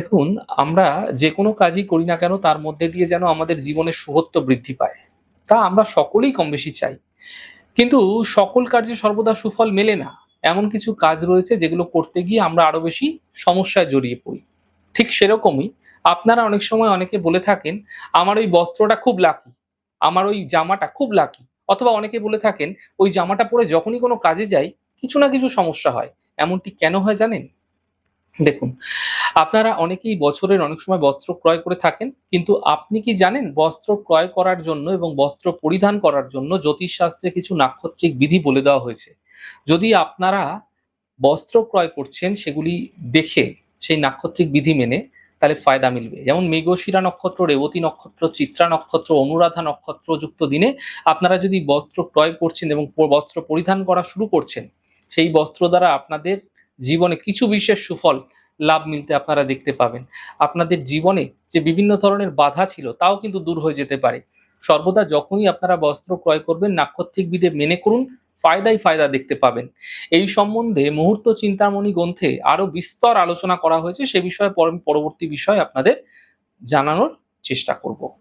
দেখুন, আমরা যে কোনো কাজই করি না কেন, তার মধ্যে দিয়ে যেন আমাদের জীবনের শুভত্ব বৃদ্ধি পায়। তা আমরা সকলেই কম বেশি চাই। কিন্তু সকল কার্যে সর্বদা সুফল মেলে না। এমন কিছু কাজ রয়েছে যেগুলো করতে গিয়ে আমরা আরও বেশি সমস্যায় জড়িয়ে পড়ি। ঠিক সেরকমই আপনারা অনেক সময় অনেকে বলে থাকেন, আমার ওই বস্ত্রটা খুব লাকি, আমার ওই জামাটা খুব লাকি। অথবা অনেকে বলে থাকেন, ওই জামাটা পরে যখনই কোনো কাজে যাই, কিছু না কিছু সমস্যা হয়। এমনটি কেন হয় জানেন? দেখুন আপনারা অনেকেই বছরের অনেক সময় বস্ত্র ক্রয় করে থাকেন, কিন্তু আপনি কি জানেন বস্ত্র ক্রয় করার জন্য এবং বস্ত্র পরিধান করার জন্য জ্যোতিষশাস্ত্রে কিছু নাক্ষত্রিক বিধি বলে দেওয়া হয়েছে? যদি আপনারা বস্ত্র ক্রয় করছেন সেগুলি দেখে, সেই নাক্ষত্রিক বিধি মেনে, তাহলে ফায়দা মিলবে। যেমন মেঘশিরা নক্ষত্র, রেবতী নক্ষত্র, চিত্রা নক্ষত্র, অনুরাধা নক্ষত্র যুক্ত দিনে আপনারা যদি বস্ত্র ক্রয় করছেন এবং বস্ত্র পরিধান করা শুরু করছেন, সেই বস্ত্র দ্বারা আপনাদের জীবনে কিছু বিশেষ সুফল লাভ মিলতে আপনারা দেখতে পাবেন। আপনাদের জীবনে যে বিভিন্ন ধরনের বাধা ছিল, তাও কিন্তু দূর হয়ে যেতে পারে। সর্বদা যখনই আপনারা বস্ত্র ক্রয় করবেন নাক্ষত্রিক বিধে মেনে করুন ফায়দাই ফায়দা দেখতে পাবেন। এই সম্বন্ধে মুহূর্ত চিন্তামণি গ্রন্থে আরও বিস্তর আলোচনা করা হয়েছে, সে বিষয়ে পর- পরবর্তী বিষয় আপনাদের জানানোর চেষ্টা করব।